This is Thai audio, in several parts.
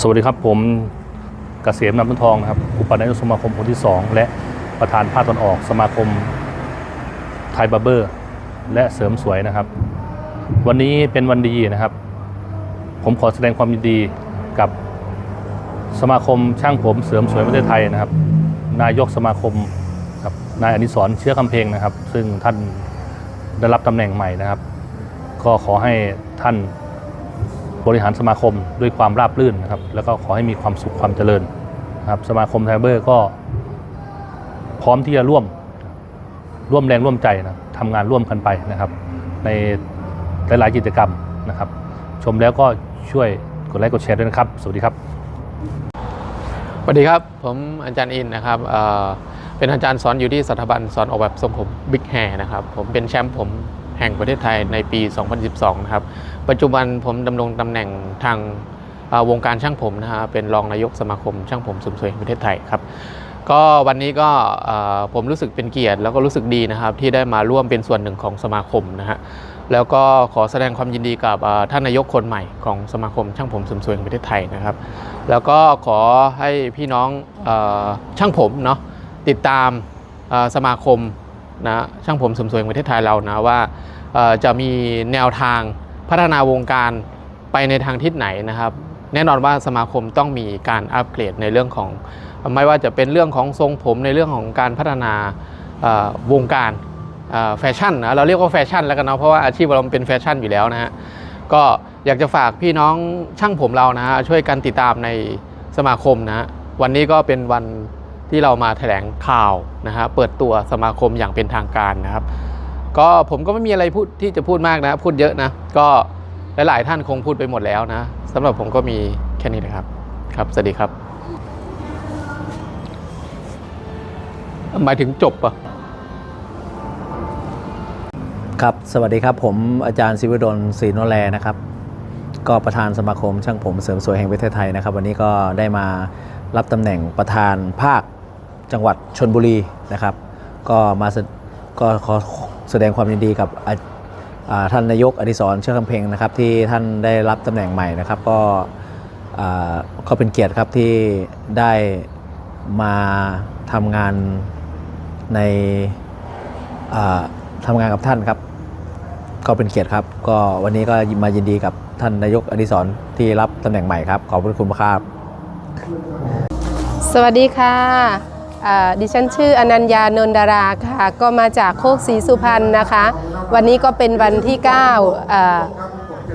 สวัสดีครับผมเกษมนำต้นทองนะครับอุปนายกสมาคมคนที่ 2 และประธานภาคตอนออกสมาคมไทยบาร์เบอร์ และเสริมสวยนะครับ วันนี้เป็นวันดีนะครับ ผมขอแสดงความยินดีกับสมาคมช่างผมเสริมสวยประเทศไทยนะครับ นายกสมาคมครับนายอนิสรเชื้อคำเพลงนะครับ ซึ่งท่านได้รับตำแหน่งใหม่นะครับ ก็ขอให้ท่าน บริหารสมาคมด้วยความราบรื่นนะครับ แล้วก็ขอให้มีความสุขความเจริญนะครับสมาคมไทเบอร์ก็พร้อมที่จะร่วมร่วมแรงร่วมใจนะทำงานร่วมกันไปนะครับ ในหลาย ๆ กิจกรรมนะครับ ชมแล้วก็ช่วยกดไลค์กดแชร์ด้วยนะครับ สวัสดีครับสวัสดีครับ ผมอาจารย์อินนะครับเเป็นอาจารย์สอนอยู่ที่สถาบันสอนออกแบบทรงผมบิ๊กแฮนะครับ ผมเป็นแชมป์ผมแห่งประเทศไทยในปี 2012 นะครับ ปัจจุบันผมดำรงตำแหน่งทางวงการช่างผมนะฮะเป็นรองนายกสมาคมช่างผมสมสวยแห่งประเทศไทยครับ ก็วันนี้ก็ผมรู้สึกเป็นเกียรติ แล้วก็รู้สึกดีนะครับที่ได้มาร่วมเป็นส่วนหนึ่งของสมาคมนะฮะแล้วก็ขอแสดงความยินดีกับท่านนายกคนใหม่ของสมาคมช่างผมสมสวยแห่งประเทศไทยนะครับ แล้วก็ขอให้พี่น้องอช่างผมเนาะติดตามสมาคมนะช่างผมสมสวยแห่งประเทศไทยเรานะว่าจะมีแนวทาง พัฒนาวงการไปในทางทิศไหนนะครับ แน่นอนว่าสมาคมต้องมีการอัปเกรดในเรื่องของ ไม่ว่าจะเป็นเรื่องของทรงผมในเรื่องของการพัฒนาวงการแฟชั่นนะเราเรียกว่าแฟชั่นแล้วกันเนาะเพราะว่าอาชีพเราเป็นแฟชั่นอยู่แล้วนะฮะก็อยากจะฝากพี่น้องช่างผมเรานะฮะช่วยกันติดตามในสมาคมนะฮะวันนี้ก็เป็นวันที่เรามาแถลงข่าวนะฮะเปิดตัวสมาคมอย่างเป็นทางการนะครับ ก็ผมก็ไม่มีอะไรพูดที่จะพูดมากนะ พูดเยอะนะ ก็หลาย ๆ ท่านคงพูดไปหมดแล้วนะสำหรับผมก็มีแค่นี้นะครับ ครับ สวัสดีครับ หมายถึงจบปะครับ สวัสดีครับ ผมอาจารย์ศิวดลศรีโนแลนะครับ ก็ประธานสมาคมช่างผมเสริมสวยแห่งประเทศไทยนะครับ วันนี้ก็ได้มารับตำแหน่งประธานภาคจังหวัดชนบุรีนะครับ ก็มาก็ขอ แสดงความยินดีกับท่านนายกอดิศรเชื่อคำเพลงนะครับที่ท่านได้รับตำแหน่งใหม่นะครับ ก็อ่าก็เป็นเกียรติครับที่ได้มาทำงานในอ่าทำงานกับท่านครับ ก็เป็นเกียรติครับ ก็วันนี้ก็มายินดีกับท่านนายกอดิศรที่รับตำแหน่งใหม่ครับ ขอบพระคุณครับ สวัสดีค่ะ ดิฉันชื่ออนัญญานนดาราค่ะ ก็มาจากโคกศรีสุพรรณนะคะ วันนี้ก็เป็นวันที่9อ่า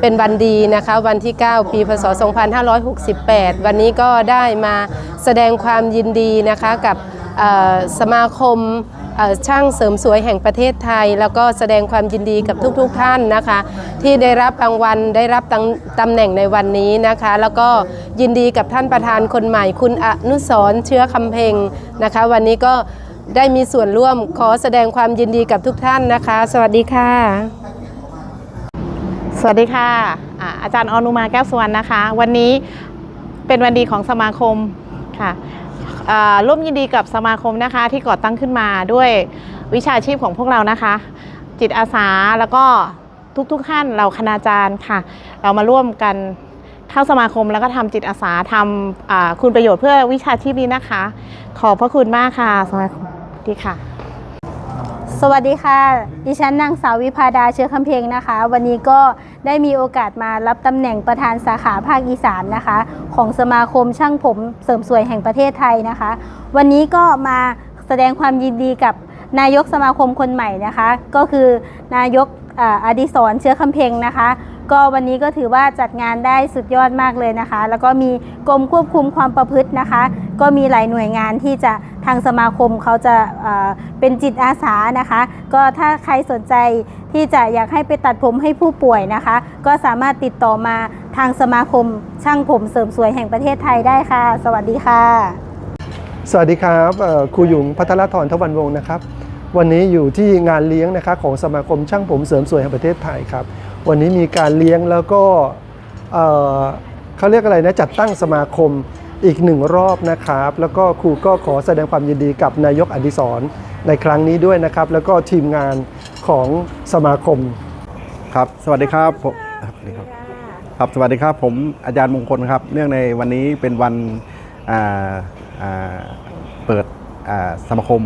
เป็นวันดีนะคะ วันที่ 9 ปีพศ 2568 วันนี้ก็ได้มาแสดงความยินดีนะคะกับสมาคม ช่างเสริมสวยแห่งประเทศไทย แล้วก็แสดงความยินดีกับทุกๆทท่านนะคะ ที่ได้รับรางวัลได้รับตำตำแหน่งในวันนี้นะคะ แล้วก็ยินดีกับท่านประธานคนใหม่ คุณอนุสรเชื้อคำเพ็งนะคะ วันนี้ก็ได้มีส่วนร่วมขอแสดงความยินดีกับทุกท่านนะคะ สวัสดีค่ะ สวัสดีค่ะอาอาจารย์อนุมาแก้วสุวรรณนะคะ วันนี้เป็นวันดีของสมาคมค่ะ ร่วมยินดีกับสมาคมนะคะที่ก่อตั้งขึ้นมาด้วยวิชาชีพของพวกเรานะคะ จิตอาสาแล้วก็ทุกๆท่านเราคณาจารย์ค่ะ เรามาร่วมกันเข้าสมาคมแล้วก็ทำจิตอาสาทำอ่าคุณประโยชน์เพื่อวิชาชีพนี้นะคะ ขอบพระคุณมากค่ะสมาคมดีค่ะ สวัสดีค่ะ ดิฉันนางสาววิพาดาเชื้อคำเพลงนะคะ วันนี้ก็ได้มีโอกาสมารับตำแหน่งประธานสาขาภาคอีสานนะคะ ของสมาคมช่างผมเสริมสวยแห่งประเทศไทยนะคะ วันนี้ก็มาแสดงความยินดีกับนายกสมาคมคนใหม่นะคะ ก็คือนายก อ่าอดิศรเชื้อคำเพลงนะคะ ก็วันนี้ก็ถือว่าจัดงานได้สุดยอดมากเลยนะคะ แล้วก็มีกรมควบคุมความประพฤตินะคะ ก็มีหลายหน่วยงานที่จะทางสมาคมเขาจะเเป็นจิตอาสานะคะ ก็ถ้าใครสนใจที่จะอยากให้ไปตัดผมให้ผู้ป่วยนะคะ ก็สามารถติดต่อมาทางสมาคมช่างผมเสริมสวยแห่งประเทศไทยได้ค่ะ สวัสดีค่ะ สวัสดีครับครูหยุงพัทรธรทวันวงศ์นะครับ วันนี้อยู่ที่งานเลี้ยงนะคะของสมาคมช่างผมเสริมสวยแห่งประเทศไทยครับ วันนี้มีการเลี้ยงแล้วก็เอ่อเขาเรียกอะไรนะจัดตั้งสมาคมอีกหนึ่งรอบนะครับ แล้วก็ครูก็ขอแสดงความยินดีกับนายกอดิศรในครั้งนี้ด้วยนะครับ แล้วก็ทีมงานของสมาคม ครับ สวัสดีครับผมครับสวัสดีครับครับสวัสดีครับ ผมอาจารย์มงคลครับ เนื่องในวันนี้เป็นวันอ่าอ่าเปิดอ่าสมาคม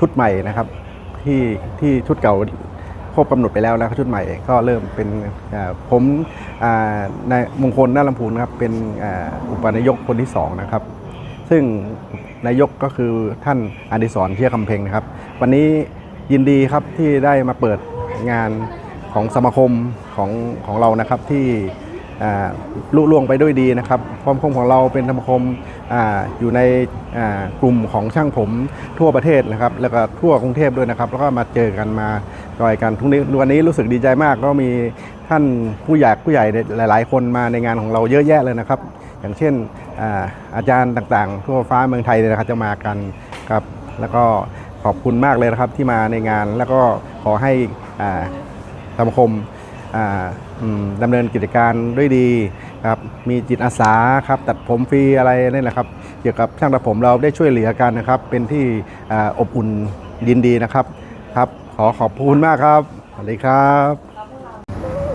ชุดใหม่นะครับ ที่ที่ชุดเก่าครบกำหนดไปแล้วแล้วชุดใหม่ก็เริ่มเป็นอ่าผมอ่านายมงคลน่าลำพูนครับเป็นอ่าอุปนายกคนที่สองนะครับ ซึ่งนายกก็คือท่านอดิศรเชี่ยคำเพ็งนะครับ วันนี้ยินดีครับที่ได้มาเปิดงานของสมาคมของของเรานะครับที่อ่าลุล่วงไปด้วยดีนะครับสมามคมของเราเป็นสมาคม ออยู่ในกลุ่มของช่างผมทั่วประเทศนะครับ แล้วก็ทั่วกรุงเทพด้วยนะครับ แล้วก็มาเจอกันมาจอยกันทุกนี้วันนี้รู้สึกดีใจมากก็มีท่านผู้ใหญ่ผู้ใหญ่หลาย ๆ คนมาในงานของเราเยอะแยะเลยนะครับ อย่างเช่นอาอาจารย์ต่างๆ ทั่วฟ้าเมืองไทยเลยนะครับจะมากันครับ แล้วก็ขอบคุณมากเลยนะครับที่มาในงานแล้วก็ขอให้สมาคมดำเนินกิจการด้วยดี ครับมีจิตอาสาครับตัดผมฟรีอะไรนี่แหละครับเกี่ยวกับช่างตัดผมเราได้ช่วยเหลือกันนะครับ เป็นที่ออบอุ่นยินดีนะครับครับ ขอขอบคุณมากครับสวัสดีครับ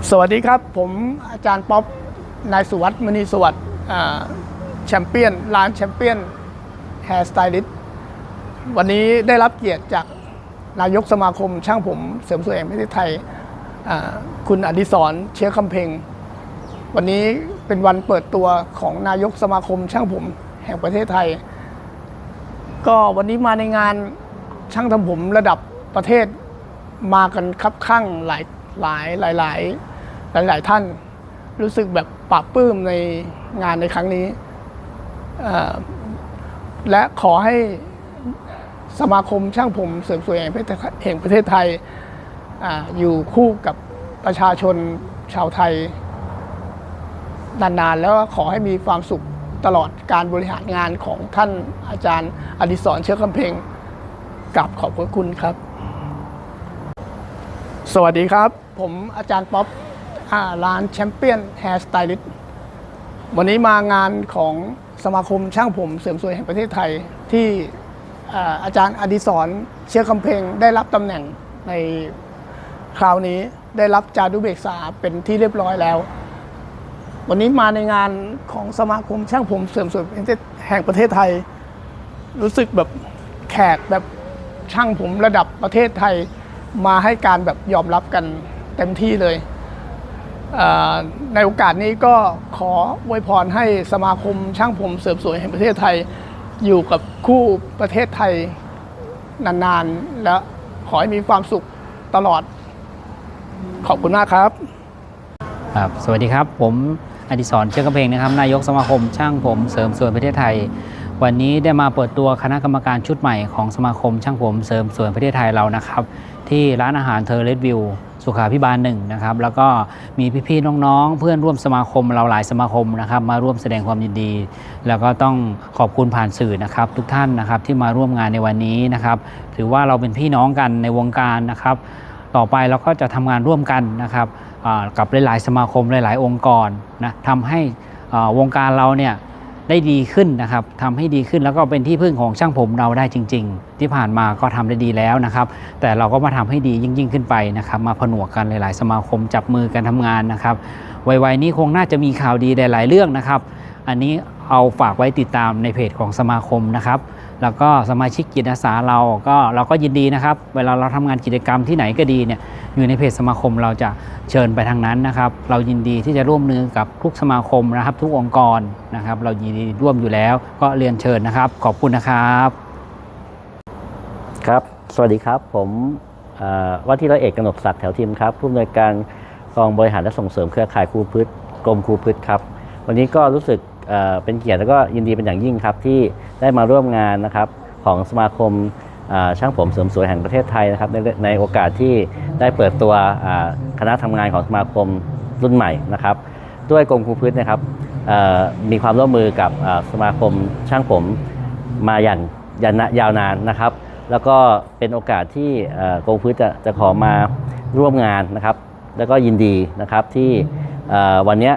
สวัสดีครับ ผมอาจารย์ป๊อปนายสุวัสด์มณีสวัสดิ์แชมเปี้ยนร้านแชมเปี้ยนแฮร์สไตลิสต์วันนี้ได้รับเกียรติจากนายกสมาคมช่างผมเสริมสวยแห่งประเทศไทย คุณอดิศรเชื้อคำเพ็ง วันนี้ เป็นวันเปิดตัวของนายกสมาคมช่างผมแห่งประเทศไทย ก็วันนี้มาในงานช่างทำผมระดับประเทศมากันคับข้างหลายหลายหลายหลายหลายหลายท่าน รู้สึกแบบปลาบปลื้มในงานในครั้งนี้ และขอให้สมาคมช่างผมเสริมสวยแห่งประเทศแห่งประเทศไทยออยู่คู่กับประชาชนชาวไทย นานๆ แล้วก็ขอให้มีความสุขตลอดการบริหารงานของท่านอาจารย์อดิศรเชื้อคำเพ็งกับขอบพระคุณครับ สวัสดีครับ ผมอาจารย์ป๊อปอ่าร้านแชมเปี้ยนแฮร์สไตลิสต์วันนี้มางานของสมาคมช่างผมเสริมสวยแห่งประเทศไทย ที่อ่าอาจารย์อดิศรเชื้อคำเพ็งได้รับตำแหน่งในคราวนี้ได้รับจารุเบกษาเป็นที่เรียบร้อยแล้ว วันนี้มาในงานของสมาคมช่างผมเสริมสวยแห่งประเทศไทย รู้สึกแบบแขกแบบช่างผมระดับประเทศไทยมาให้การแบบยอมรับกันเต็มที่เลย ในโอกาสนี้ก็ขออวยพรให้สมาคมช่างผมเสริมสวยแห่งประเทศไทย อยู่กับคู่ประเทศไทยนานๆ และขอให้มีความสุขตลอด ขอบคุณมากครับ ครับ สวัสดีครับ ผม อดิศรเชื้อกระเพงนะครับนายกสมาคมช่างผมเสริมสวยประเทศไทย วันนี้ได้มาเปิดตัวคณะกรรมการชุดใหม่ของสมาคมช่างผมเสริมสวยประเทศไทยเรานะครับ ที่ร้านอาหารเทอร์เรสวิวสุขาพิบาลหนึ่งนะครับแล้วก็มีพี่ๆน้องๆ เพื่อนร่วมสมาคมเราหลายสมาคมนะครับมาร่วมแสดงความยินดี แล้วก็ต้องขอบคุณผ่านสื่อนะครับทุกท่านนะครับที่มาร่วมงานในวันนี้นะครับถือว่าเราเป็นพี่น้องกันในวงการนะครับ ต่อไปเราก็จะทำงานร่วมกันนะครับ กับหลาย ๆ สมาคมหลาย ๆ องค์กรนะทำให้วงการเราเนี่ยได้ดีขึ้นนะครับทำให้ดีขึ้นแล้วก็เป็นที่พึ่งของช่างผมเราได้จริง ๆ ที่ผ่านมาก็ทำได้ดีแล้วนะครับ แต่เราก็มาทำให้ดียิ่งๆขึ้นไปนะครับ มาผนวกกันหลาย ๆ สมาคมจับมือกันทำงานนะครับไวๆนี้คงน่าจะมีข่าวดีหลาย ๆ เรื่องนะครับ อันนี้เอาฝากไว้ติดตามในเพจของสมาคมนะครับ แล้วก็สมาชิกจิตอาสาเราก็เราก็ยินดีนะครับ เวลาเราทำงานกิจกรรมที่ไหนก็ดีเนี่ยอยู่ในเพจสมาคมเราจะเชิญไปทางนั้นนะครับ เรายินดีที่จะร่วมมือกับทุกสมาคมนะครับ ทุกองค์กรนะครับ เรายินดีร่วมอยู่แล้ว ก็เรียนเชิญนะครับ ขอบคุณนะครับครับ สวัสดีครับ ผมว่าที่ร้อยเอกกนกศักดิ์แถวทีมครับผู้อำนวยการกองบริหารและส่งเสริมเครือข่ายครูพืชกรมครูพืชครับ วันนี้ก็รู้สึก เเป็นเกียรติแล้วก็ยินดีเป็นอย่างยิ่งครับที่ได้มาร่วมงานนะครับของสมาคมช่างผมเสริมสวยแห่งประเทศไทยนะครับในในโอกาสที่ได้เปิดตัวคณะทำงานของสมาคมรุ่นใหม่นะครับ ด้วยกรมครูพืชนะครับมีความร่วมมือกับสมาคมช่างผมมาอย่างยาวนายาวนานนะครับ แล้วก็เป็นโอกาสที่กรมพื้นจะจะขอมาร่วมงานนะครับ แล้วก็ยินดีนะครับที่วันเนี้ย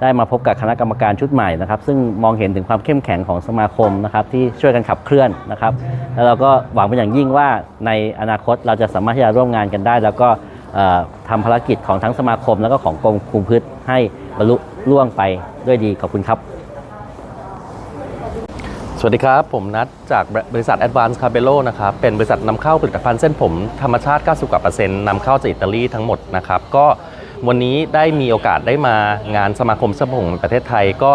ได้มาพบกับคณะกรรมการชุดใหม่นะครับซึ่งมองเห็นถึงความเข้มแข็งของสมาคมนะครับที่ช่วยกันขับเคลื่อนนะครับ แล้วเราก็หวังเป็นอย่างยิ่งว่าในอนาคตเราจะสามารถที่จะร่วมงานกันได้ แล้วก็เอ่อทำภารกิจของทั้งสมาคม แล้วก็ของกรมคุมพืชให้บรรลุล่วงไปด้วยดีขอบคุณครับ สวัสดีครับ ผมนัดจากบริษัท Advance Cabello นะครับเป็นบริษัทนำเข้าผลิตภัณฑ์เส้นผมธรรมชาติ 90กว่าเปอร์เซ็นต์นำเข้าจากอิตาลีทั้งหมดนะครับก็ วันนี้ได้มีโอกาสได้มางานสมาคมเส้นผมแห่งประเทศไทย ก็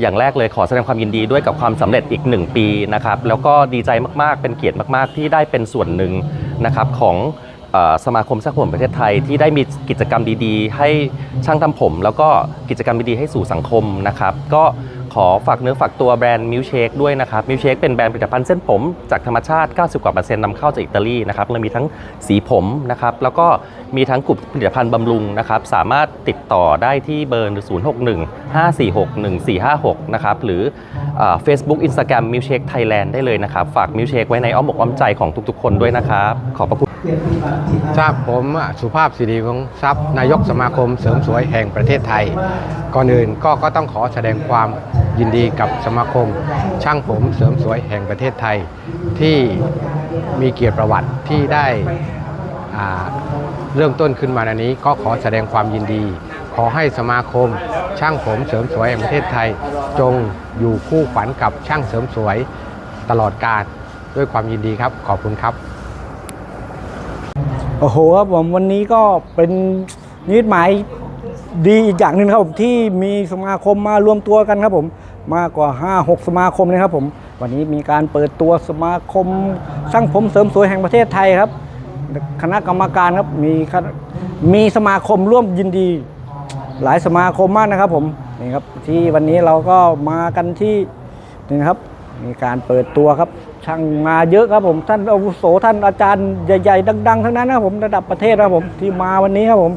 อย่างแรกเลยขอแสดงความยินดีด้วยกับความสำเร็จอีก 1 ปีนะครับแล้วก็ดีใจมากๆเป็นเกียรติมากๆ ที่ได้เป็นส่วนหนึ่งนะครับของสมาคมช่างผมประเทศไทยที่ได้มีกิจกรรมดีๆ ให้ช่างทำผม แล้วก็กิจกรรมดีๆให้สู่สังคมนะครับ ก็ ขอฝากเนื้อฝากตัวแบรนด์มิลเชคด้วยนะครับมิลเชคเป็นแบรนด์ผลิตภัณฑ์เส้นผมจากธรรมชาติ 90 กว่าเปอร์เซ็นต์นำเข้าจากอิตาลีนะครับแล้วมีทั้งสีผมนะครับแล้วก็มีทั้งกลุ่มผลิตภัณฑ์บำรุงนะครับสามารถติดต่อได้ที่เบอร์ 061 546 1456 นะครับหรือเฟซบุ๊กอินสตาแกรมมิลเชคไทยแลนด์ได้เลยนะครับ ฝากมิลเชคไว้ในอ้อมอกอ้อมใจของทุกๆ คนด้วยนะครับ ขอบพระคุณครับผมสุภาพสิริวงศ์ทรัพย์นายกสมาคมเสริมสวยแห่งประเทศไทย ก่อนอื่นก็ก็ต้องขอแสดงความยินดีกับสมาคม ช่างผมเสริมสวยแห่งประเทศไทย ที่มีเกียรติประวัติที่ได้เริ่มต้นขึ้นมาในนี้ ก็ขอแสดงความยินดี ขอให้สมาคม ช่างผมเสริมสวยแห่งประเทศไทย จงอยู่คู่ขวัญกับช่างเสริมสวยตลอดกาลด้วยความยินดีครับ ขอบคุณครับโอ้โหครับผมวันนี้ก็เป็นนิมิตหมาย ดีอีกอย่างหนึ่งครับผมที่มีสมาคมมารวมตัวกันครับผมมากกว่า 5 6 สมาคมเลยครับผม วันนี้มีการเปิดตัวสมาคมช่างผมเสริมสวยแห่งประเทศไทยครับ คณะกรรมการครับมีมีสมาคมร่วมยินดี หลายสมาคมมากนะครับผมนี่ครับที่วันนี้เราก็มากันที่นี่ครับมีการเปิดตัวครับ ช่างมาเยอะครับผมท่านอาวุโสท่านอาจารย์ใหญ่ๆ ดัง ๆ ทั้งนั้นนะครับผมระดับประเทศนะครับผมที่มาวันนี้ครับผม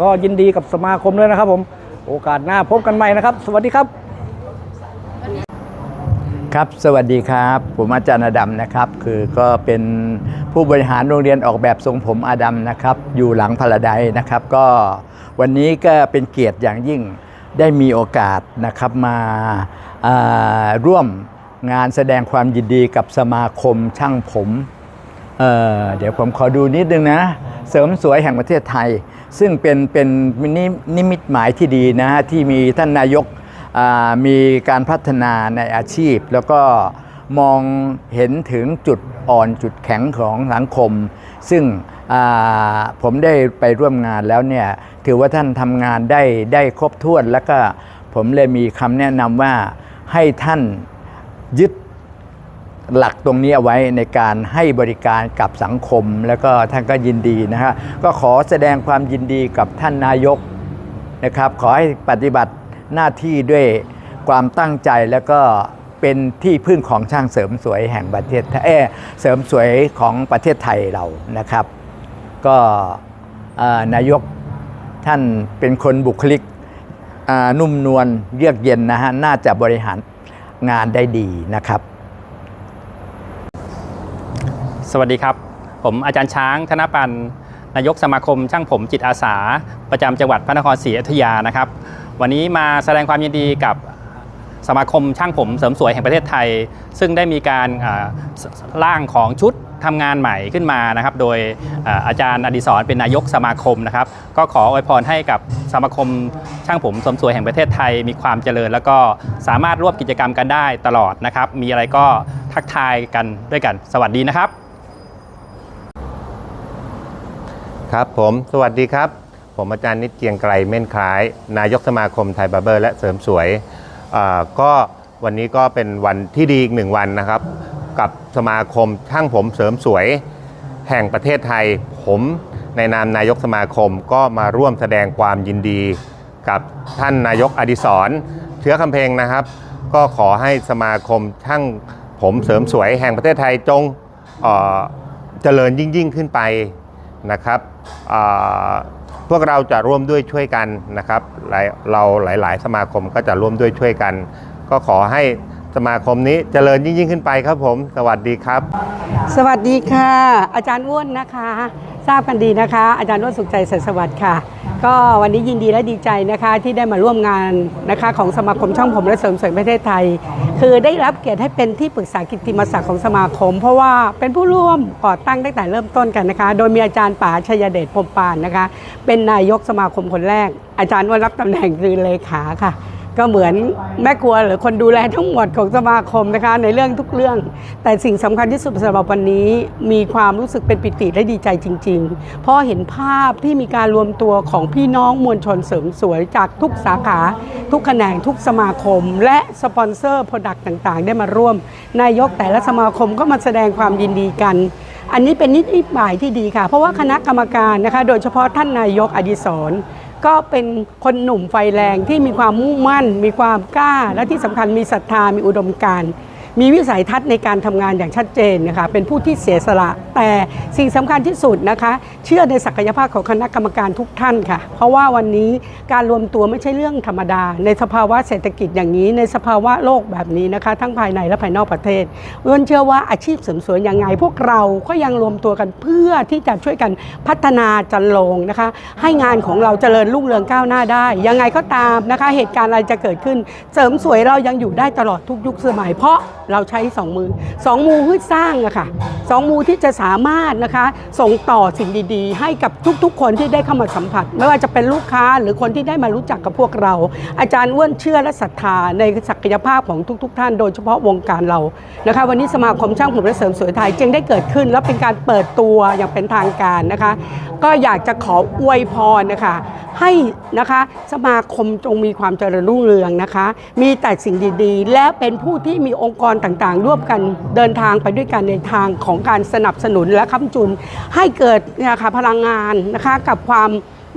ก็ยินดีกับสมาคมด้วยนะครับผม โอกาสหน้าพบกันใหม่นะครับ สวัสดีครับ ครับ สวัสดีครับ ผมอาจารย์อดัมนะครับ คือก็เป็นผู้บริหารโรงเรียนออกแบบทรงผมอาดัมนะครับ อยู่หลังพาราไดนะครับ ก็วันนี้ก็เป็นเกียรติอย่างยิ่งได้มีโอกาสนะครับมาาร่วมงานแสดงความยินดีกับสมาคมช่างผมเเดี๋ยวผมขอดูนิดนึงนะ เสริมสวยแห่งประเทศไทย ซึ่งเป็นเป็นนินิมิตหมายที่ดีนะฮะที่มีท่านนายกมีการพัฒนาในอาชีพ แล้วก็มองเห็นถึงจุดอ่อนจุดแข็งของสังคม ซึ่งผมได้ไปร่วมงานแล้วเนี่ยถือว่าท่านทำงานได้ได้ครบถ้วน แล้วก็ผมเลยมีคำแนะนำว่าให้ท่านยึด หลักตรงนี้เอาไว้ในการให้บริการกับสังคม แล้วก็ท่านก็ยินดีนะฮะก็ขอแสดงความยินดีกับท่านนายกนะครับ ขอให้ปฏิบัติหน้าที่ด้วยความตั้งใจแล้วก็เป็นที่พึ่งของช่างเสริมสวยแห่งประเทศเอเสริมสวยของประเทศไทยเรานะครับ ก็นายกท่านเป็นคนบุคลิกนุ่มนวลเยือกเย็นนะฮะน่าจะบริหารงานได้ดีนะครับ สวัสดีครับ ผมอาจารย์ช้างธนปันนายกสมาคมช่างผมจิตอาสา ประจำจังหวัดพระนครศรีอยุธยานะครับ วันนี้มาแสดงความยินดีกับสมาคมช่างผมเสริมสวยแห่งประเทศไทย ซึ่งได้มีการร่างของชุดทำงานใหม่ขึ้นมานะครับ โดยอาจารย์อดิศรเป็นนายกสมาคมนะครับ ก็ขออวยพรให้กับสมาคมช่างผมเสริมสวยแห่งประเทศไทย มีความเจริญ แล้วก็สามารถร่วมกิจกรรมกันได้ตลอดนะครับ มีอะไรก็ทักทายกันด้วยกัน สวัสดีนะครับ ครับผมสวัสดีครับ ผมอาจารย์นิดเกียงไกรเม่นคล้าย นายกสมาคมไทยบาร์เบอร์และเสริมสวยก็วันนี้ก็เป็นวันที่ดีอีกหนึ่งวันนะครับ กับสมาคมช่างผมเสริมสวย แห่งประเทศไทย ผมในนามนายกสมาคมก็มาร่วมแสดงความยินดี กับท่านนายกอดิศรเชื้อคำเพลงนะครับ ก็ขอให้สมาคมช่างผมเสริมสวยแห่งประเทศไทยจงเอ่อเจริญยิ่งยิ่งขึ้นไป นะครับพวกเราจะร่วมด้วยช่วยกันนะครับ เราหลาย ๆ สมาคมก็จะร่วมด้วยช่วยกัน ก็ขอให้ สมาคมนี้เจริญยิ่งยิ่งขึ้นไปครับผม สวัสดีครับ สวัสดีค่ะ อาจารย์อ้วนนะคะ ทราบกันดีนะคะ อาจารย์อ้วนสุขใจเสริฐสวัสดิ์ค่ะ ก็วันนี้ยินดีและดีใจนะคะที่ได้มาร่วมงานนะคะของสมาคมช่างผมและเสริมสวยประเทศไทย คือได้รับเกียรติให้เป็นที่ปรึกษากิตติมศักดิ์ของสมาคม เพราะว่าเป็นผู้ร่วมก่อตั้งตั้งแต่เริ่มต้นกันนะคะ โดยมีอาจารย์ป๋าชยเดชพรมปานนะคะ เป็นนายกสมาคมคนแรก อาจารย์อ้วนรับตำแหน่งคือเลขาค่ะ ก็เหมือนแม่ครัวหรือคนดูแลทั้งหมดของสมาคมนะคะในเรื่องทุกเรื่อง แต่สิ่งสำคัญที่สุดสำหรับวันนี้มีความรู้สึกเป็นปิติและดีใจจริง ๆ เพราะเห็นภาพที่มีการรวมตัวของพี่น้องมวลชนเสริมสวยจากทุกสาขา ทุกแขนงทุกสมาคม และสปอนเซอร์โปรดักต์ต่างๆ ได้มาร่วม นายกแต่ละสมาคมก็มาแสดงความยินดีกันอันนี้เป็นนิติหมายที่ดีค่ะ เพราะว่าคณะกรรมการนะคะ โดยเฉพาะท่านนายกอดิศร ก็เป็นคนหนุ่มไฟแรงที่มีความมุ่งมั่น มีความกล้า และที่สำคัญมีศรัทธามีอุดมการณ์ มีวิสัยทัศน์ในการทำงานอย่างชัดเจนนะคะเป็นผู้ที่เสียสละ แต่สิ่งสำคัญที่สุดนะคะ เชื่อในศักยภาพของคณะกรรมการทุกท่านค่ะ เพราะว่าวันนี้การรวมตัวไม่ใช่เรื่องธรรมดา ในสภาวะเศรษฐกิจอย่างนี้ ในสภาวะโลกแบบนี้นะคะทั้งภายในและภายนอกประเทศเอื้อนเชื่อว่าอาชีพเสริมสวยยังไง พวกเราก็ยังรวมตัวกันเพื่อที่จะช่วยกันพัฒนาจันลงนะคะ ให้งานของเราเจริญรุ่งเรืองก้าวหน้าได้ ยังไงก็ตามนะคะ เหตุการณ์อะไรจะเกิดขึ้น เสริมสวยเรายังอยู่ได้ตลอดทุกยุคสมัยเพราะเราใช้สองมือสองมือเพื่อสร้างอะค่ะสองมือที่จะสามารถนะคะส่งต่อสิ่งดีๆ ให้กับทุกๆ คนที่ได้เข้ามาสัมผัส ไม่ว่าจะเป็นลูกค้าหรือคนที่ได้มารู้จักกับพวกเรา อาจารย์อ้วนเชื่อและศรัทธาในศักยภาพของทุก ๆ ท่าน โดยเฉพาะวงการเรานะคะวันนี้สมาคมช่างผมและเสริมสวยไทยจึงได้เกิดขึ้น และเป็นการเปิดตัวอย่างเป็นทางการนะคะ ก็อยากจะขออวยพรนะคะให้นะคะสมาคมจงมีความเจริญรุ่งเรืองนะคะ มีแต่สิ่งดีๆ และเป็นผู้ที่มีองค์กรต่างๆ ร่วมกันเดินทางไปด้วยกันในทางของการสนับสนุนและค้ำจุน ให้เกิดนะคะพลังงานนะคะกับความ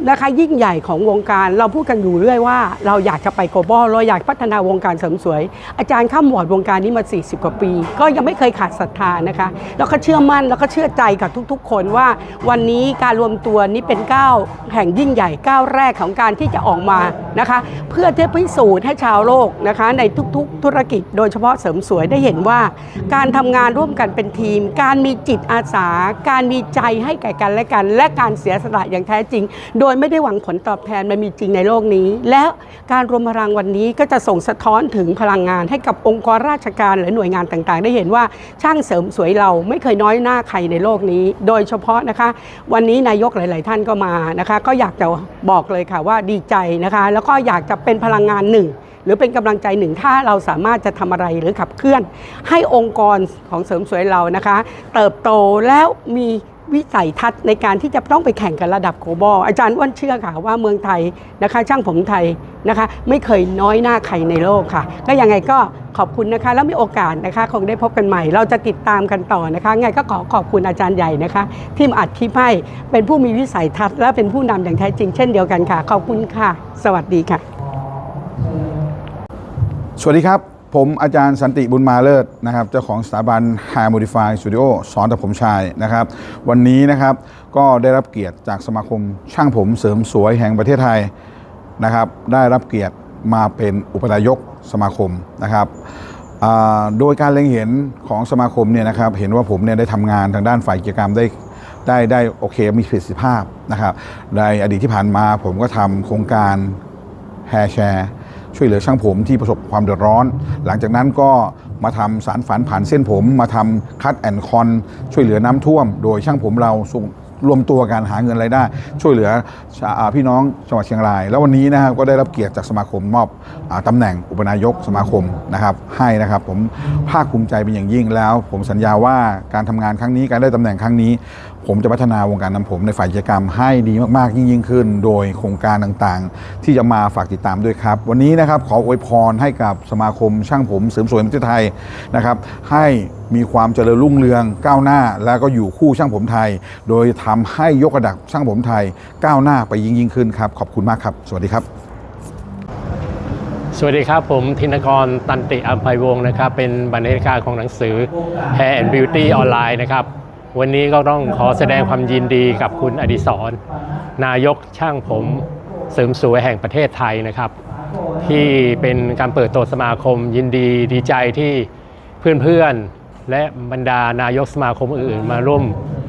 นะคะยิ่งใหญ่ของวงการเราพูดกันอยู่เรื่อยว่า เราอยากจะไปโกลบอลเราอยากพัฒนาวงการเสริมสวย อาจารย์ข้ามวอดวงการนี้มา 40 กว่าปี ก็ยังไม่เคยขาดศรัทธานะคะแล้วก็เชื่อมั่นแล้วก็เชื่อใจกับทุกๆ คนว่าวันนี้การรวมตัวนี้เป็นก้าวแห่งยิ่งใหญ่ก้าวแรกของการที่จะออกมานะคะเพื่อที่พิสูจน์ให้ชาวโลกนะคะในทุกๆ ธุรกิจ โดยเฉพาะเสริมสวยได้เห็นว่า การทำงานร่วมกันเป็นทีม การมีจิตอาสา การมีใจให้แก่กันและกัน และการเสียสละอย่างแท้จริงโดยไม่ได้หวังผลตอบแทนมันมีจริงในโลกนี้ และการรวมพลังวันนี้ก็จะส่งสะท้อนถึงพลังงานให้กับองค์กรราชการหรือหน่วยงานต่างๆ ได้เห็นว่าช่างเสริมสวยเราไม่เคยน้อยหน้าใครในโลกนี้ โดยเฉพาะนะคะ วันนี้นายกหลาย ๆ ท่านก็มานะคะ ก็อยากจะบอกเลยค่ะว่าดีใจนะคะ แล้วก็อยากจะเป็นพลังงานหนึ่งหรือเป็นกำลังใจหนึ่งถ้าเราสามารถจะทำอะไรหรือขับเคลื่อน ให้องค์กรของเสริมสวยเรานะคะ เติบโตแล้วมี วิสัยทัศน์ในการที่จะต้องไปแข่งกันระดับโกลบอลอาจารย์อ้วนเชื่อค่ะว่าเมืองไทยนะคะ ช่างผมไทยนะคะ ไม่เคยน้อยหน้าใครในโลกค่ะ ก็ยังไงก็ขอบคุณนะคะ แล้วมีโอกาสนะคะ คงได้พบกันใหม่ เราจะติดตามกันต่อนะคะไงก็ขอขอบคุณอาจารย์ใหญ่นะคะ ที่มาอัดคลิปให้เป็นผู้มีวิสัยทัศน์และเป็นผู้นำอย่างแท้จริงเช่นเดียวกันค่ะ ขอบคุณค่ะ สวัสดีค่ะ สวัสดีครับ ผมอาจารย์สันติบุญมาเลิศนะครับเจ้าของสถาบัน High Modify Studio สอนแต่ผมชายนะครับ วันนี้นะครับก็ได้รับเกียรติจากสมาคมช่างผมเสริมสวยแห่งประเทศไทยนะครับ ได้รับเกียรติมาเป็นอุปนายกสมาคมนะครับโดยการเล็งเห็นของสมาคมเนี่ยนะครับเห็นว่าผมเนี่ยได้ทำงานทางด้านฝ่ายกิจกรรมได้ได้ได้โอเคมีประสิทธิภาพนะครับในอดีตที่ผ่านมาผมก็ทำโครงการแฮร์แชร์ ช่วยเหลือช่างผมที่ประสบความเดือดร้อน หลังจากนั้นก็มาทำสารฝันผ่านเส้นผม มาทำคัดแอนคอนช่วยเหลือน้ำท่วม โดยช่างผมเราส่งรวมตัวกันหาเงินรายได้ ช่วยเหลือพี่น้องจังหวัดเชียงราย แล้ววันนี้นะครับก็ได้รับเกียรติจากสมาคมมอบอาตำแหน่งอุปนายกสมาคมนะครับ ให้นะครับผมภาคภูมิใจเป็นอย่างยิ่งแล้ว ผมสัญญาว่าการทำงานครั้งนี้การได้ตำแหน่งครั้งนี้ ผมจะพัฒนาวงการนำผมในฝ่ายกิจกรรมให้ดีมาก ๆ ยิ่งขึ้น โดยโครงการต่างๆ ที่จะมาฝากติดตามด้วยครับ วันนี้นะครับขออวยพรให้กับสมาคมช่างผมเสริมสวยแห่งประเทศไทยนะครับให้มีความเจริญรุ่งเรืองก้าวหน้า แล้วก็อยู่คู่ช่างผมไทย โดยทำให้ยกระดับช่างผมไทยก้าวหน้าไปยิ่งยิ่งขึ้นครับขอบคุณมากครับ สวัสดีครับ สวัสดีครับ ผมธินกรตันติอัมภัยวงศ์นะครับ เป็นบรรณาธิการของหนังสือ Hair and Beauty ออนไลน์นะครับ วันนี้ก็ต้องขอแสดงความยินดีกับคุณอดิศรนายกช่างผมเสริมสวยแห่งประเทศไทยนะครับ ที่เป็นการเปิดตัวสมาคมยินดีดีใจที่เพื่อนๆ และบรรดานายกสมาคมอื่นๆ มาร่วม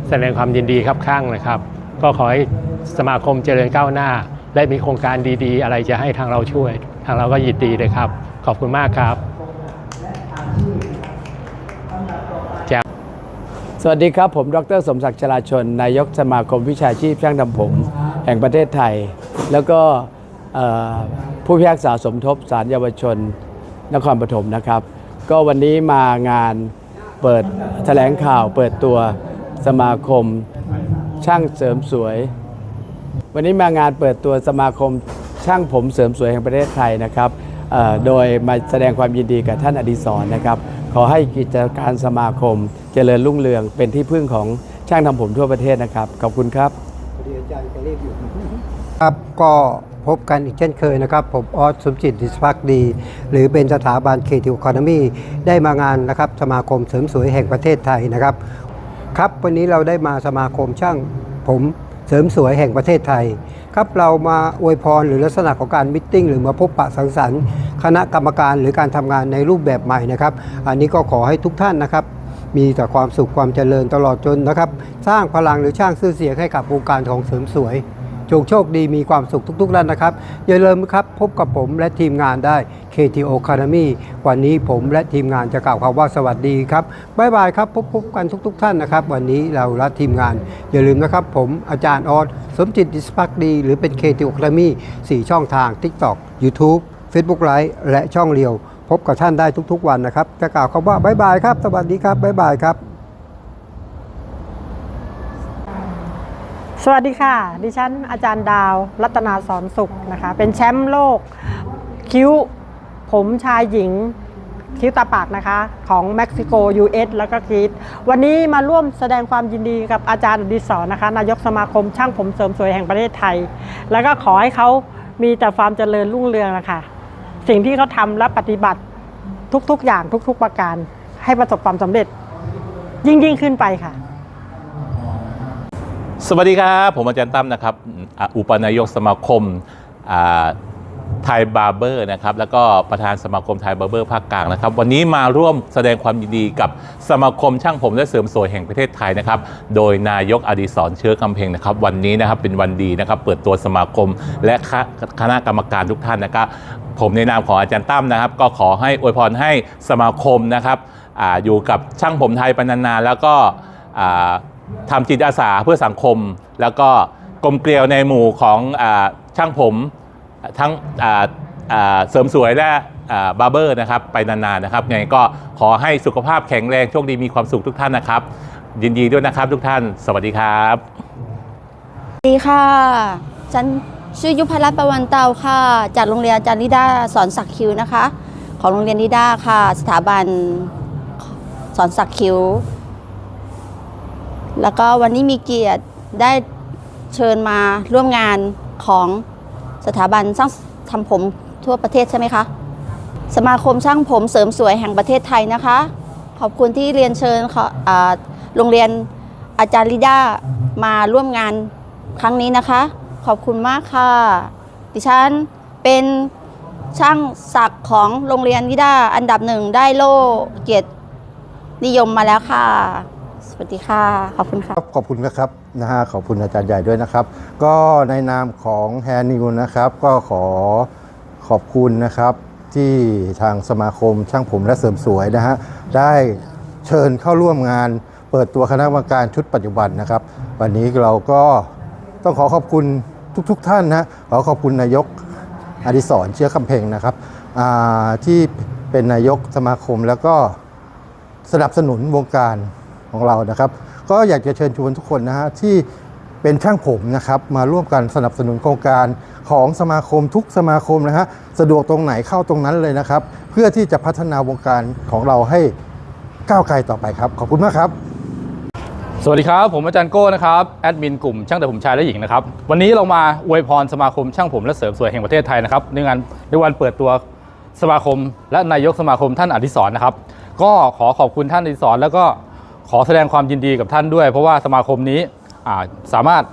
แสดงความยินดีครับข้างนะครับ ก็ขอให้สมาคมเจริญก้าวหน้า และมีโครงการดีๆ อะไรจะให้ทางเราช่วย ทางเราก็ยินดีเลยครับ ขอบคุณมากครับ ส วัสดีครับ ผม ดร สมศักดิ์ชลาชน นายกสมาคมวิชาชีพช่างทำผม แห่งประเทศไทย แล้วก็ผู้พิพากษาสมทบสารเยาวชน นครปฐมนะครับ ก็วันนี้มางานเปิดแถลงข่าวเปิดตัวสมาคมช่างเสริมสวย วันนี้มางานเปิดตัวสมาคมช่างผมเสริมสวยแห่งประเทศไทยนะครับโดยมาแสดงความยินดีกับท่านอดิศรนะครับ ขอให้กิจการสมาคม เจริญรุ่งเรืองเป็นที่พึ่งของช่างทำผมทั่วประเทศนะครับ ขอบคุณครับครับก็พบกันอีกเช่นเคยนะครับ ผมออสสมจิตดิสพักดี หรือเป็นสถาบันเคทีคอนมีได้มางานนะครับ สมาคมเสริมสวยแห่งประเทศไทยนะครับ ครับวันนี้เราได้มาสมาคมช่างผมเสริมสวยแห่งประเทศไทย ครับเรามาอวยพรหรือลักษณะของการมิทติ้งหรือมาพบปะสังสรรค์ คณะกรรมการหรือการทำงานในรูปแบบใหม่นะครับ อันนี้ก็ขอให้ทุกท่านนะครับ มีแต่ความสุขความเจริญตลอดจนนะครับ สร้างพลังหรือสร้างชื่อเสียงให้กับวงการของเสริมสวย จงโชคดีมีความสุขทุกๆท่านนะครับ อย่าลืมครับ พบกับผมและทีมงานได้ KTO Academy วันนี้ผมและทีมงานจะกล่าวคำว่าสวัสดีครับบ๊ายบายครับพบพบกันทุก ๆ ท่านนะครับ วันนี้เราและทีมงาน อย่าลืมนะครับ ผมอาจารย์ออสสมจิตดิสพักดี หรือเป็น KTO Academy 4 ช่องทาง TikTok YouTube Facebook Live และช่องเรียว พบกับท่านได้ทุกๆวันนะครับจะกล่าวคำว่าบ๊ายบายครับ สวัสดีครับบ๊ายบายครับ สวัสดีค่ะ ดิฉันอาจารย์ดาวรัตนาสอนสุขนะคะ เป็นแชมป์โลกคิ้ว ผมชายหญิงคิ้วตาปากนะคะของเม็กซิโก US แล้วก็กรีซวันนี้มาร่วมแสดงความยินดีกับอาจารย์ดิศรนะคะ นายกสมาคมช่างผมเสริมสวยแห่งประเทศไทย แล้วก็ขอให้เขามีแต่ความเจริญรุ่งเรืองนะคะ สิ่งที่เขาทำและปฏิบัติทุกๆอย่างทุก ๆประการ ให้ประสบความสำเร็จยิ่งยิ่งๆขึ้นไปค่ะ สวัสดีครับ ผมอาจารย์ตั้มนะครับอ่าอุปนายกสมาคมอ่า ไทยบาร์เบอร์นะครับแล้วก็ประธานสมาคมไทยบาร์เบอร์ภาคกลางนะครับ วันนี้มาร่วมแสดงความยินดีกับสมาคมช่างผมและเสริมสวยแห่งประเทศไทยนะครับ โดยนายกอดีศรเชื้อกำเพ็งนะครับ วันนี้นะครับเป็นวันดีนะครับ เปิดตัวสมาคมและคณะกรรมการทุกท่านนะครับผมในนามของอาจารย์ตั้มนะครับ ก็ขอให้อวยพรให้สมาคมนะครับออยู่กับช่างผมไทยไปนานๆแล้วก็อ่าทำจิตอาสาเพื่อสังคม แล้วก็กลมเกลียวในหมู่ของอช่างผม ทั้งเสริมสวยและบาร์เบอร์นะครับไปนานๆนะครับยังไงก็ขอให้สุขภาพแข็งแรงโชคดีมีความสุขทุกท่านนะครับ ยินดีด้วยนะครับทุกท่าน สวัสดีครับสวัสดีค่ะ ฉันชื่อยุพรัตน์ประวันเตาค่ะ จากโรงเรียนอาจารย์นิดาสอนสักคิวนะคะ ของโรงเรียนนิดาค่ะ สถาบันสอนสักคิวแล้วก็วันนี้มีเกียรติได้เชิญมาร่วมงานของ สถาบันช่างทำผมทั่วประเทศใช่ไหมคะ สมาคมช่างผมเสริมสวยแห่งประเทศไทยนะคะ ขอบคุณที่เรียนเชิญขาโรงเรียนอาจารย์ลิดามาร่วมงานครั้งนี้นะคะ ขอบคุณมากค่ะ ดิฉันเป็นช่างศักดิ์ของโรงเรียนลิดาอันดับหนึ่งได้โล่เกียรตินิยมมาแล้วค่ะ สวัสดีค่ะ ขอบคุณค่ะ ขอบคุณนะครับนะฮะขอบคุณอาจารย์ใหญ่ด้วยนะครับ ก็ในนามของแฮนิวนะครับ ก็ขอขอบคุณนะครับ ที่ทางสมาคมช่างผมและเสริมสวยนะฮะได้เชิญเข้าร่วมงาน เปิดตัวคณะกรรมการชุดปัจจุบันนะครับ วันนี้เราก็ต้องขอขอบคุณทุกๆทท่านนะขอขอบคุณนายกอดิศรเชื้อคำเพ็งนะครับที่เป็นนายกสมาคมแล้วก็สนับสนุนวงการ ของเรานะครับ ก็อยากจะเชิญชวนทุกคนนะฮะที่เป็นช่างผมนะครับมาร่วมกันสนับสนุนโครงการของสมาคมทุกสมาคมนะฮะสะดวกตรงไหนเข้าตรงนั้นเลยนะครับ เพื่อที่จะพัฒนาวงการของเราให้ก้าวไกลต่อไปครับ ขอบคุณมากครับ สวัสดีครับ ผมอาจารย์โก้นะครับแอดมินกลุ่มช่างแต่ผมชายและหญิงนะครับ วันนี้เรามาอวยพรสมาคมช่างผมและเสริมสวยแห่งประเทศไทยนะครับในงานในวันเปิดตัวสมาคมและนายกสมาคมท่านอดิศรนะครับ ก็ขอขอบคุณท่านอดิศรแล้วก็ ขอแสดงความยินดีกับท่านด้วย เพราะว่าสมาคมนี้สามารถ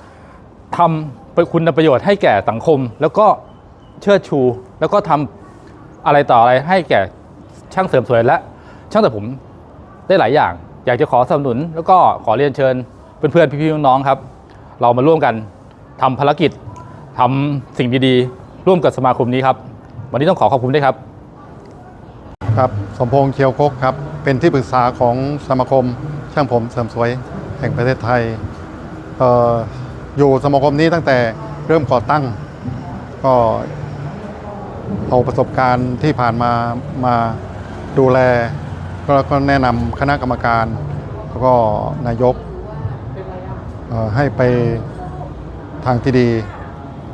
ทำคุณประโยชน์ให้แก่สังคม แล้วก็เชิดชู แล้วก็ทำอะไรต่ออะไรให้แก่ช่างเสริมสวยและ ช่างแตัดผมได้หลายอย่าง อยากจะขอสนับสนุน แล้วก็ขอเรียนเชิญเพื่อนๆพี่ๆน้องๆครับ เรามาร่วมกันทำภารกิจทำสิ่งดีๆร่วมกับสมาคมนี้ครับ วันนี้ต้องขอขอบคุณด้วยครับครับสมพงษ์เคียวคกครับ เป็นที่ปรึกษาของสมาคม ช่างผมเสริมสวยแห่งประเทศไทยเอออยู่สมาคมนี้ตั้งแต่เริ่มก่อตั้ง ก็เอาประสบการณ์ที่ผ่านมามาดูแลแล้วก็แนะนำคณะกรรมการ แล้วก็นายกเอ่อให้ไปทางที่ดี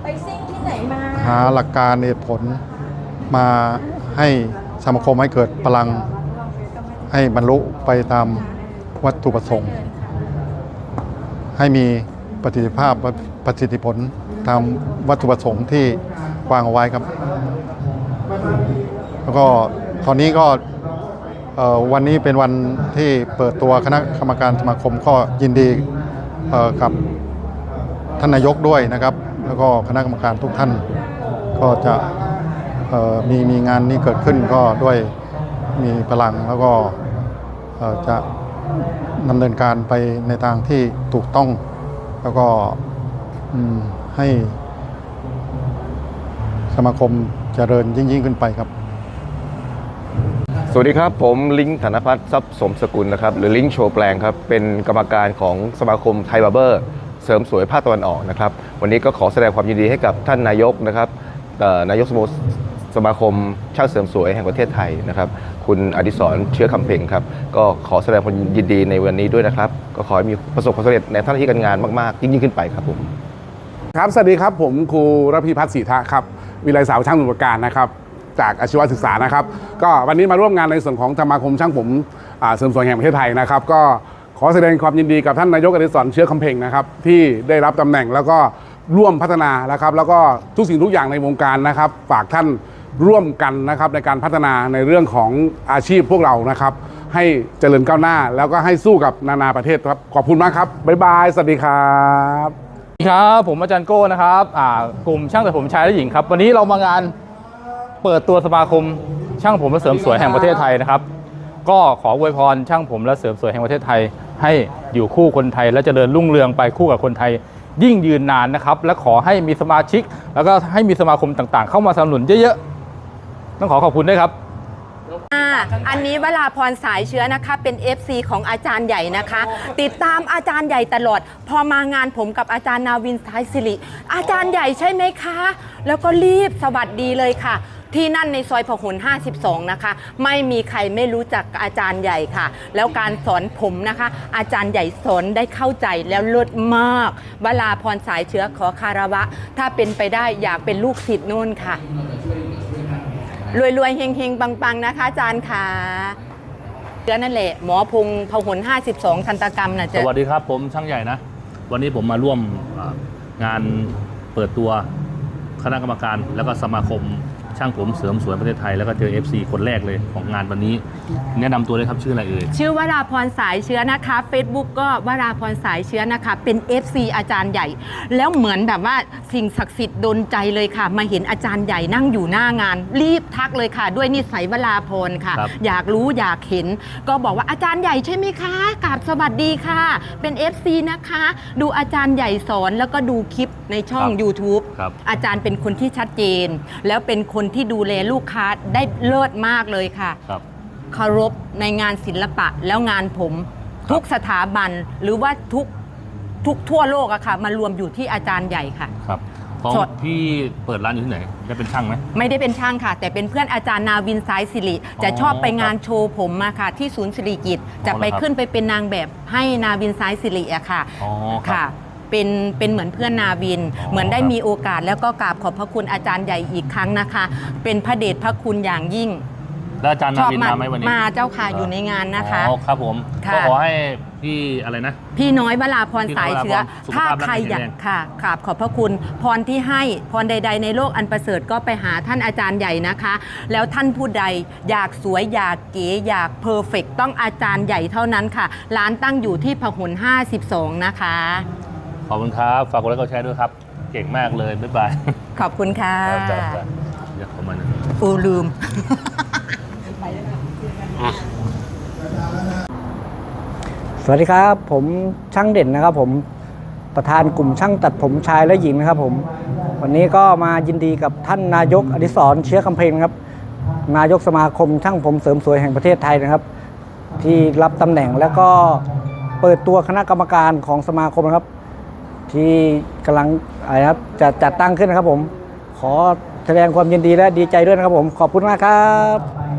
ไปซิ่งที่ไหนมา หาหลักการเหตุผลมาให้สมาคมให้เกิดพลังให้บรรลุไปตาม วัตถุประสงค์ ให้มีประสิทธิภาพประสิทธิผลตามวัตถุประสงค์ที่วางเอาไว้ครับ แล้วก็ตอนนี้ก็เอ่อวันนี้เป็นวันที่เปิดตัวคณะกรรมการสมาคมก็ยินดีเอ่อกับท่านนายกด้วยนะครับ แล้วก็คณะกรรมการทุกท่านก็จะเอ่อมีมีงานนี้เกิดขึ้นก็ด้วยมีพลังแล้วก็เอ่อจะ ดำเนินการไปในทางที่ถูกต้อง แล้วก็ให้สมาคมเจริญยิ่งยิ่งขึ้นไปครับ สวัสดีครับ ผมลิงก์ธนพัฒน์ทรัพย์สมสกุลนะครับ หรือลิงก์โชว์แปลงครับ เป็นกรรมการของสมาคมไทยบาร์เบอร์ เสริมสวยภาคตะวันออกนะครับ วันนี้ก็ขอแสดงความยินดีให้กับท่านนายกนะครับนายกสโมสมาคมช่างเสริมสวยแห่งประเทศไทยนะครับ คุณอดิศรเชื้อคำเพ็งครับ ก็ขอแสดงความยินดีในวันนี้ด้วยนะครับ ก็ขอให้มีประสบความสำเร็จในหน้าที่การงานมากๆ ยิ่งๆขึ้นไปครับผม ครับ สวัสดีครับ ผมครูระพีพัฒน์ศรีทะครับ วิไลสาวช่างหนุ่มประการนะครับ จากอาชีวศึกษานะครับ ก็วันนี้มาร่วมงานในส่วนของสมาคมช่างผมอ่าเสริมสวยแห่งประเทศไทยนะครับ ก็ขอแสดงความยินดีกับท่านนายกอดิศรเชื้อคำเพ็งนะครับ ที่ได้รับตำแหน่งแล้วก็ร่วมพัฒนานะครับ แล้วก็ทุกสิ่งทุกอย่างในวงการนะครับ ฝากท่าน ร่วมกันนะครับในการพัฒนาในเรื่องของอาชีพพวกเรานะครับ ให้เจริญก้าวหน้า แล้วก็ให้สู้กับนานาประเทศครับ ขอบคุณมากครับ บ๊ายบาย สวัสดีครับครับ ผมอาจารย์โก้นะครับอ่ากลุ่มช่างแตัดผมชายและหญิงครับ วันนี้เรามางานเปิดตัวสมาคมช่างผมและเสริมสวยแห่งประเทศไทยนะครับ ก็ขออวยพรช่างผมและเสริมสวยแห่งประเทศไทย ให้อยู่คู่คนไทยและเจริญรุ่งเรืองไปคู่กับคนไทยยิ่งยืนนานนะครับ และขอให้มีสมาชิก แล้วก็ให้มีสมาคมต่างๆ เข้ามาสนับสนุนเยอะๆ ต้องขอขอบคุณด้วยครับอ่าอันนี้วราพรสายเชื้อนะคะ เป็น FC ของอาจารย์ใหญ่นะคะ ติดตามอาจารย์ใหญ่ตลอด พอมางานผมกับอาจารย์นาวินทายสิริอาจารย์ใหญ่ใช่ไหมคะ แล้วก็รีบสวัสดีเลยค่ะ ที่นั่นในซอยพหล52 นะคะ ไม่มีใครไม่รู้จักอาจารย์ใหญ่ค่ะ แล้วการสอนผมนะคะ อาจารย์ใหญ่สอนได้เข้าใจแล้วเลิศมากวราพรสายเชื้อขอคารวะ ถ้าเป็นไปได้อยากเป็นลูกศิษย์โน่นค่ะ รวยๆเฮงๆปังๆนะคะอาจารย์ค่ะเดือนนั่นแหละ หมอพงษ์พหล52 ทันตกรรมนะสจ๊ะ วัสดีครับผมช่างใหญ่นะ วันนี้ผมมาร่วมอ่างานเปิดตัวคณะกรรมการ แล้วก็สมาคม ช่างผมเสริมสวยประเทศไทยแล้วก็เจอ FC คนแรกเลยของงานวันนี้ แนะนำตัวเลยครับชื่ออะไรเอ่ย ชื่อวราพรสายเชื้อนะคะ Facebook ก็วราพรสายเชื้อนะคะ เป็น FC อาจารย์ใหญ่ แล้วเหมือนแบบว่าสิ่งศักดิ์สิทธิ์ดนใจเลยค่ะ มาเห็นอาจารย์ใหญ่นั่งอยู่หน้างาน รีบทักเลยค่ะ ด้วยนิสัยวราพรค่ะ ครับ อยากรู้อยากเห็น ก็บอกว่าอาจารย์ใหญ่ใช่ไหมคะกราบสวัสดีค่ะ เป็น FC นะคะ ดูอาจารย์ใหญ่สอนแล้วก็ดูคลิปในช่อง ครับ YouTube ครับ อาจารย์เป็นคนที่ชัดเจน แล้วเป็นคนที่ดูแลลูกค้าได้เลิศมากเลยค่ะ ครับ เคารพในงานศิลปะแล้วงานผม ทุกสถาบันหรือว่าทุกทุกทั่วโลกอะค่ะมารวมอยู่ที่อาจารย์ใหญ่ค่ะ ครับของสด พี่เปิดร้านอยู่ที่ไหนได้เป็นช่างไหม ไม่ได้เป็นช่างค่ะ แต่เป็นเพื่อนอาจารย์นาวินสายสิริจะอ๋อชอบไปงานโชว์ผมมาค่ะ ที่ศูนย์สิริกิตจะไปเหรอครับขึ้นไปเป็นนางแบบให้นาวินสายสิริอะค่ะอ๋อครับ ค่ะ เป็นเป็นเหมือนเพื่อนนาวิน เหมือนได้มีโอกาสแล้วก็กราบขอบพระคุณอาจารย์ใหญ่อีกครั้งนะคะ เป็นพระเดชพระคุณอย่างยิ่งแล้วอาจารย์นาวินมาไหมวันนี้มาเจ้าค่ะอยู่ในงานนะคะอ๋อครับผมค่ะก็ขอให้พี่อะไรนะ พี่น้อยวราพรสายเชื้อพี่น้อยวราพรสุขถ้าภาพใครอยากร่างกายแข็งแรงค่ะกราบขอบพระคุณพรที่ให้พรใด ๆ ในโลกอันประเสริฐก็ไปหาท่านอาจารย์ใหญ่นะคะ แล้วท่านผู้ใดอยากสวยอยากเก๋อยากเพอร์เฟกต้องอาจารย์ใหญ่เท่านั้นค่ะ ร้านตั้งอยู่ที่พหล52 นะคะ ขอบคุณครับ ฝากกดไลค์กดแชร์ด้วยครับ เก่งมากเลย บ๊ายบายขอบคุณค่ะครับจ้ะจ้ะอยากเข้ามานะโอ้ลืม สวัสดีครับ ผมช่างเด่นนะครับ ผมประธานกลุ่มช่างตัดผมชายและหญิงนะครับ ผม วันนี้ก็มายินดีกับท่านนายกอดิศรเชื้อคำเพลงนะครับ นายกสมาคมช่างผมเสริมสวยแห่งประเทศไทยนะครับ ที่รับตำแหน่งแล้วก็เปิดตัวคณะกรรมการของสมาคมนะครับ ที่กำลังอะไรครับจะจัดตั้งขึ้นนะครับผม ขอแสดงความยินดีและดีใจด้วยนะครับผม ขอบคุณมากครับ